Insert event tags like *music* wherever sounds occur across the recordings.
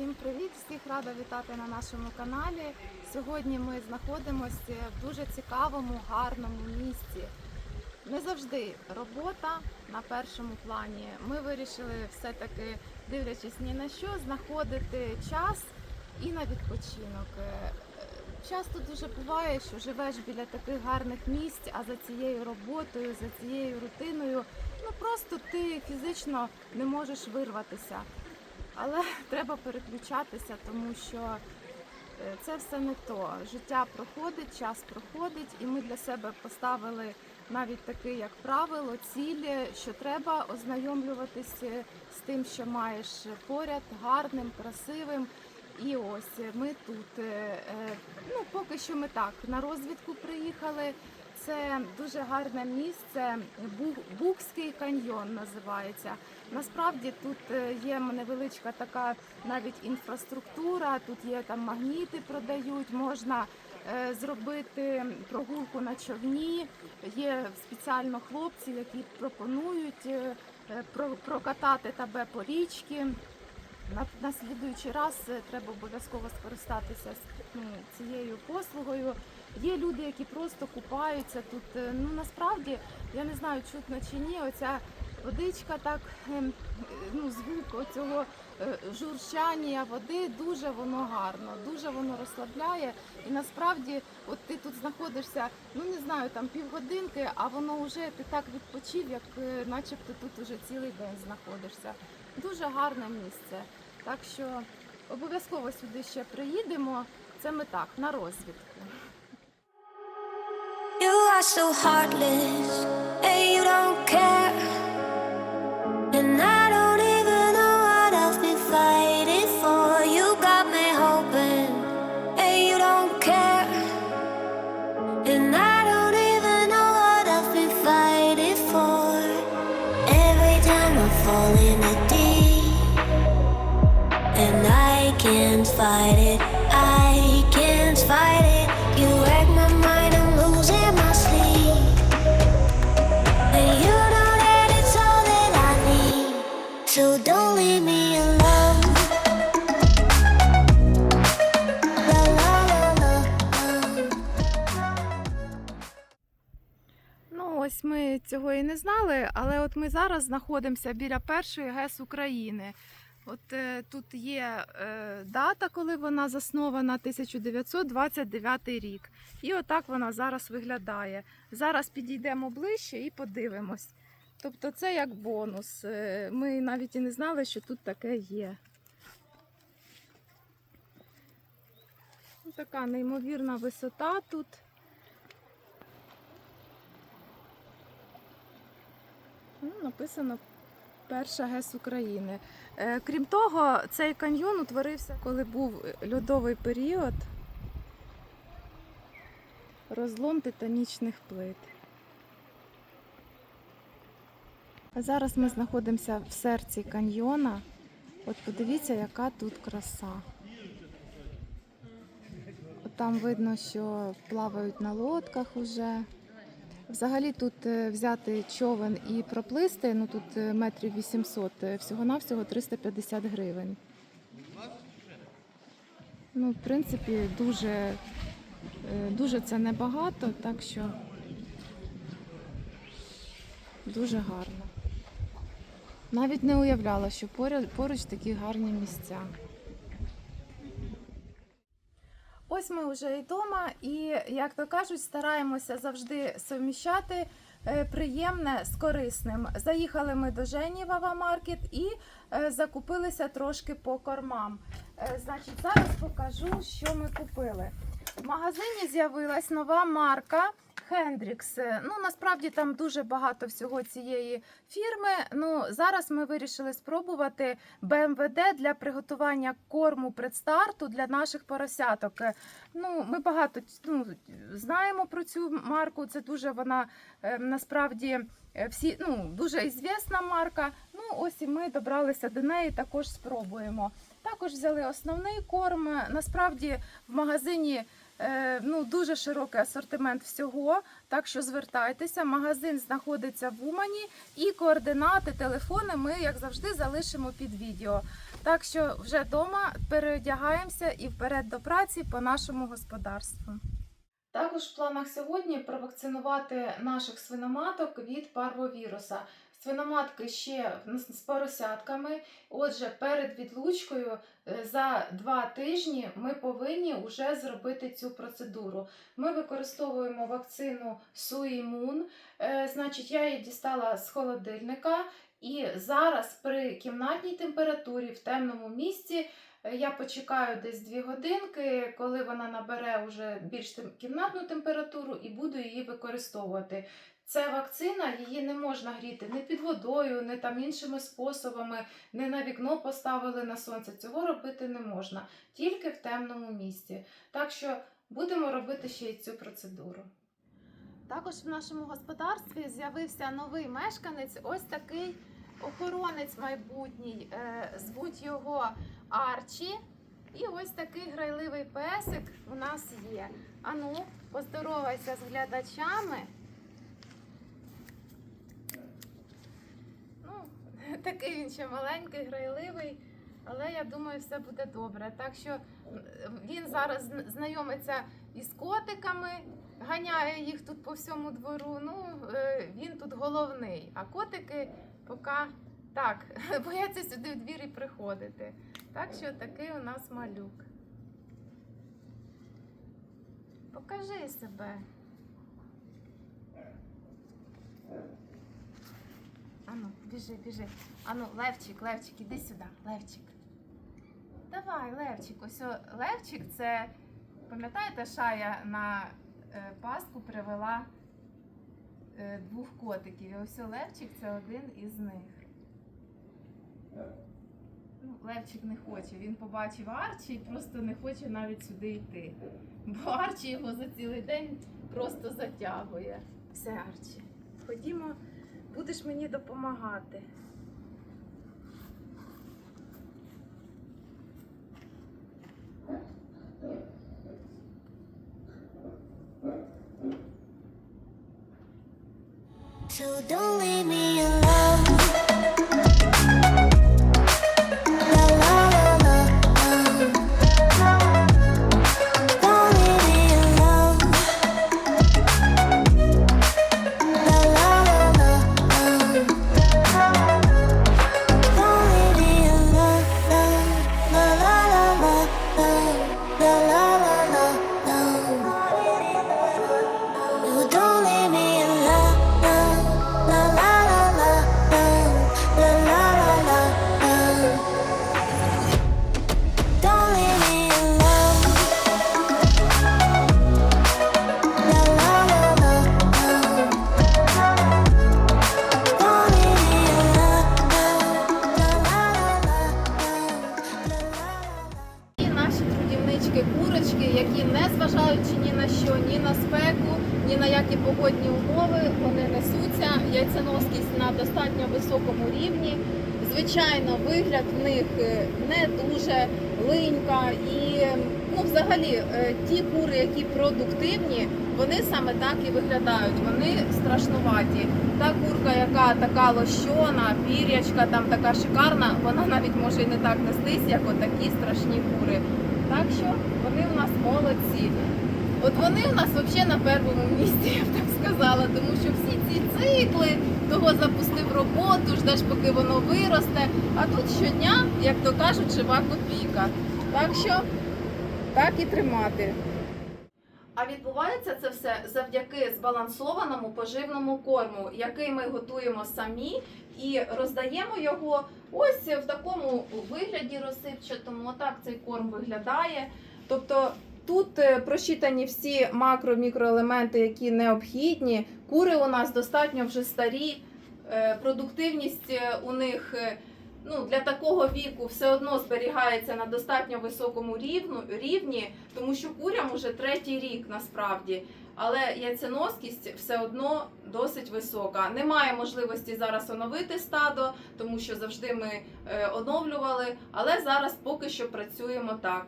Всім привіт! Всіх рада вітати на нашому каналі. Сьогодні ми знаходимося в дуже цікавому, гарному місці. Не завжди робота на першому плані. Ми вирішили все-таки, дивлячись ні на що, знаходити час і на відпочинок. Е, Часто дуже буває, що живеш біля таких гарних місць, а за цією роботою, за цією рутиною, ну просто ти фізично не можеш вирватися. Але *laughs* треба переключатися, тому що е, це все не то. Життя проходить, час проходить, і ми для себе поставили навіть таке, як правило, цілі, що треба ознайомлюватися з тим, що маєш поряд, гарним, красивим. І ось ми тут. Е, е, Ну, поки що ми так на розвідку приїхали. Це дуже гарне місце. Бу- Букський каньйон називається. Насправді тут е, є невеличка така навіть інфраструктура. Тут є там магніти, продають, можна е, зробити прогулку на човні. Є спеціально хлопці, які пропонують е, про- прокатати тебе по річці. На, на слідуючий раз треба обов'язково скористатися ну, цією послугою. Є люди, які просто купаються тут. е, Ну насправді я не знаю, чутно чи ні. Оця водичка, так ем, е, ну звук оцього е, журчання води дуже воно гарно, дуже воно розслабляє. І насправді, от ти тут знаходишся, ну не знаю, там півгодинки, а воно вже ти так відпочив, як е, начебто тут уже цілий день знаходишся. Дуже гарне місце. Так що обов'язково сюди ще приїдемо. Це ми так, на розвідку. Are so heartless, and you don't care. And I don't even know what I've been fighting for. You got me hoping, and you don't care. And I don't even know what I've been fighting for. Every time I fall in a deep, and I can't fight it, цього і не знали, але от ми зараз знаходимося біля першої ГЕС України. От е, тут є е, дата, коли вона заснована 1929 рік. І отак вона зараз виглядає. Зараз підійдемо ближче і подивимось. Тобто це як бонус. Е, Ми навіть і не знали, що тут таке є. Така неймовірна висота тут. Ну, написано Перша ГЕС України. Е, Крім того, цей каньйон утворився, коли був льодовий період. Розлом титанічних плит. Зараз ми знаходимося в серці каньйона. От подивіться, яка тут краса. Там видно, що плавають на лодках уже. Взагалі тут е, взяти човен і проплисти, ну тут е, метрів 800, е, всього-навсього 350 гривень. Ну, в принципі, дуже, дуже це небагато, так що дуже гарно. Навіть не уявляла, що поруч такі гарні місця. Ось ми вже і вдома, і як то кажуть, стараємося завжди совміщати е, приємне з корисним. Заїхали ми до Жені в Авамаркет і е, закупилися трошки по кормам. Е, Значить, зараз покажу, що ми купили. В магазині з'явилась нова марка Хендрікс. Ну насправді там дуже багато всього цієї фірми. Ну зараз ми вирішили спробувати БМВД для приготування корму предстарту для наших поросяток. Е, Ну, ми багато ну, знаємо про цю марку. Це дуже вона е, насправді е, всі ну, дуже ізвісна марка. Ну, ось і ми добралися до неї, також спробуємо. Також взяли основний корм. Насправді в магазині е, ну, дуже широкий асортимент всього. Так що звертайтеся. Магазин знаходиться в Умані і координати, телефони ми, як завжди, залишимо під відео. Так що вже вдома переодягаємося і вперед до праці по нашому господарству. Також в планах сьогодні провакцинувати наших свиноматок від парвовіруса. Свиноматки ще з поросятками. Отже, перед відлучкою е, за два тижні ми повинні вже зробити цю процедуру. Ми використовуємо вакцину Суімун. Значить, я її дістала з холодильника. І зараз при кімнатній температурі в темному місці е, я почекаю десь 2 годинки, коли вона набере вже більш кімнатну температуру і буду її використовувати. Це вакцина, її не можна гріти не під водою, не там іншими способами, не на вікно поставили на сонце. Цього робити не можна, тільки в темному місці. Так що будемо робити ще й цю процедуру. Також в нашому господарстві з'явився новий мешканець, ось такий охоронець майбутній. Е, звуть його Арчі. І ось такий грайливий песик у нас є. Ану, поздоровайся з глядачами. Ну, *laughs* такий він ще маленький, грайливий, але я думаю, все буде добре. Так що він зараз знайомиться із котиками, ганяє їх тут по всьому двору. Ну, е, він тут головний. А котики поки так, *laughs* бояться сюди в двір і приходити. Так що такий у нас малюк. Покажи себе. Ану, біжи, біжи. Ану, Левчик, Левчик, іди сюди, Левчик. Давай, Левчик. Ось о, Левчик це, пам'ятаєте, Шая на е, Пасху привела е, двох котиків. І ось о, Левчик це один із них. Ну, Левчик не хоче. Він побачив Арчі і просто не хоче навіть сюди йти. Бо Арчі його за цілий день просто затягує. Все, Арчі, ходімо, будеш мені допомагати. І ну, взагалі е, ті кури, які продуктивні, вони саме так і виглядають. Вони страшнуваті. Та курка, яка така лощона, пірячка там така шикарна, вона навіть може і не так нестись, як отакі страшні кури. Так що вони у нас молодці. От вони у нас взагалі на першому місці, я б так сказала, тому що всі ці цикли, того запустив роботу, ждеш, поки воно виросте. А тут щодня, як то кажуть, жива копійка. Так що так і тримати. А відбувається це все завдяки збалансованому поживному корму, який ми готуємо самі і роздаємо його ось в такому вигляді розсипчатому. Отак цей корм виглядає. Тобто тут е, просчитані всі макро-мікроелементи, які необхідні. Кури у нас достатньо вже старі, е, продуктивність е, у них. Ну, для такого віку все одно зберігається на достатньо високому рівну, рівні, тому що курям уже третій рік насправді. Але яйценоскість все одно досить висока. Немає можливості зараз оновити стадо, тому що завжди ми е, оновлювали. Але зараз поки що працюємо так.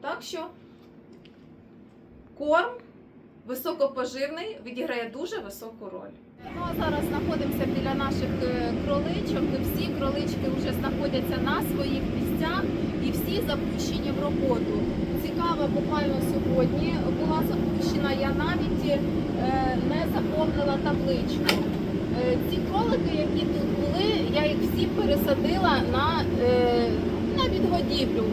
Так що корм високопоживний відіграє дуже високу роль. Ну а зараз знаходимося біля наших е, кроличок. Всі кролички вже знаходяться на своїх місцях і всі запущені в роботу. Цікаво, буквально сьогодні була запущена. Я навіть е, не заповнила табличку. Е, ці кролики, які тут були, я їх всі пересадила на, на відгодівлю.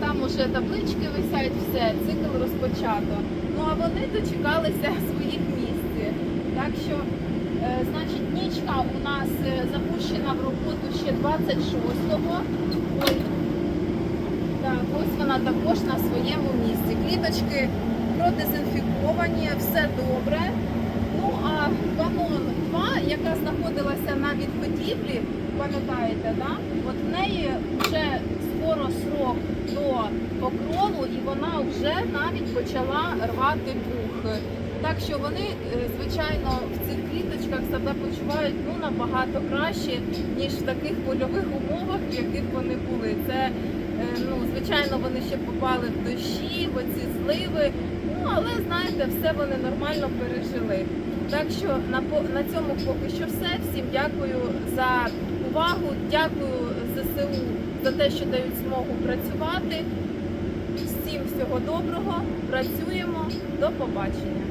Там уже таблички висять, все, цикл розпочато. Ну а вони дочекалися *laughs* своїх місць. Так що, значить, нічка у нас е, запущена в роботу ще 26-го. Так, ось вона також на своєму місці. Кліточки продезінфіковані, все добре. Ну а канон 2, яка знаходилася на відгодівлі, пам'ятаєте, да? от в неї вже скоро срок до покрову, і вона вже навіть почала рвати пух. Так що вони, е, звичайно, в цих кліточках себе почувають ну, набагато краще, ніж в таких польових умовах, в яких вони були. Це, е, ну, звичайно, вони ще попали в дощі, в оці зливи. Ну, але знаєте, все вони нормально пережили. Так що на, на цьому поки що все. Всім дякую за увагу. Дякую ЗСУ за те, що дають змогу працювати. Всім всього доброго. Працюємо. До побачення.